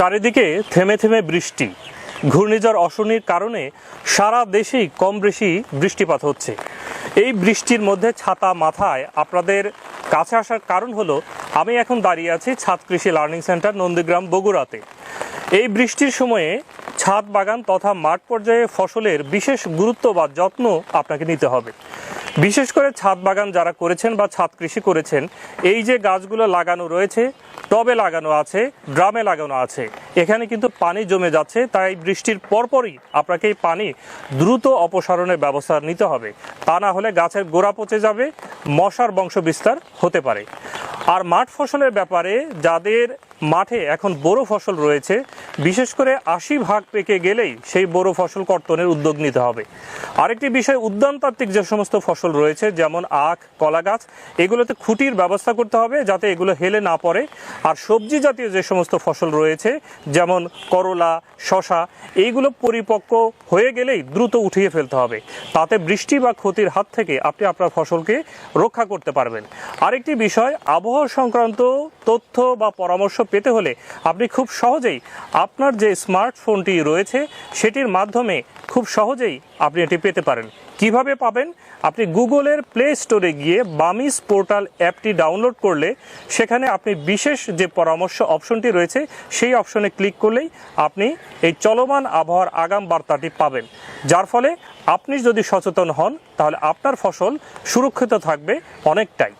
চারিদিকে থেমে থেমে বৃষ্টি। ঘূর্ণিঝড় অশনির কারণে সারা দেশেই কম বেশি বৃষ্টিপাত হচ্ছে। এই বৃষ্টির মধ্যে ছাতা মাথায় আপনাদের কাছে আসার কারণ হলো, আমি এখন দাঁড়িয়ে আছি ছাদ কৃষি লার্নিং সেন্টার নন্দীগ্রাম বগুড়াতে। এই বৃষ্টির সময়ে ছাদ বাগান তথা মাঠ পর্যায়ে ফসলের বিশেষ গুরুত্ব বা যত্ন আপনাকে নিতে হবে। বিশেষ করে ছাদ বাগান যারা করেছেন বা ছাদ কৃষি করেছেন, এই যে গাছগুলো লাগানো রয়েছে টবে লাগানো আছে, ড্রামে লাগানো আছে। এখানে কিন্তু পানি জমে যাচ্ছে, তাই বৃষ্টির পরপরই আপনাকে এই পানি দ্রুত অপসারণের ব্যবস্থা নিতে হবে। তা না হলে গাছের গোড়া পচে যাবে, মশার বংশ বিস্তার হতে পারে। আর মাঠ ফসলের ব্যাপারে যাদের মাঠে এখন বড় ফসল রয়েছে, বিশেষ করে আশি ভাগ পেকে গেলেই সেই বড় ফসল কর্তনের উদ্যোগ নিতে হবে। আরেকটি বিষয়, উদ্যানতাত্ত্বিক যে সমস্ত ফসল রয়েছে, যেমন আখ কলা গাছ এগুলোতে খুঁটির ব্যবস্থা করতে হবে যাতে এগুলো হেলে না পড়ে। আর সবজি জাতীয় যে সমস্ত ফসল রয়েছে, যেমন করলা শশা এইগুলো পরিপক্ক হয়ে গেলেই দ্রুত উঠিয়ে ফেলতে হবে। তাতে বৃষ্টি বা ক্ষতির হাত থেকে আপনি আপনার ফসলকে রক্ষা করতে পারবেন। আরেকটি বিষয়, আবহাওয়া সংক্রান্ত তথ্য বা পরামর্শ পেতে হলে আপনি খুব সহজেই আপনার যে স্মার্টফোনটি রয়েছে সেটির মাধ্যমে খুব সহজেই আপনি এটি পেতে পারেন। কীভাবে পাবেন? আপনি গুগলের প্লে স্টোরে গিয়ে বামিস পোর্টাল অ্যাপটি ডাউনলোড করলে সেখানে আপনি বিশেষ যে পরামর্শ অপশনটি রয়েছে সেই অপশনে ক্লিক করলেই আপনি এই চলমান আবহাওয়ার আগাম বার্তাটি পাবেন। যার ফলে আপনি যদি সচেতন হন, তাহলে আপনার ফসল সুরক্ষিত থাকবে অনেকটাই।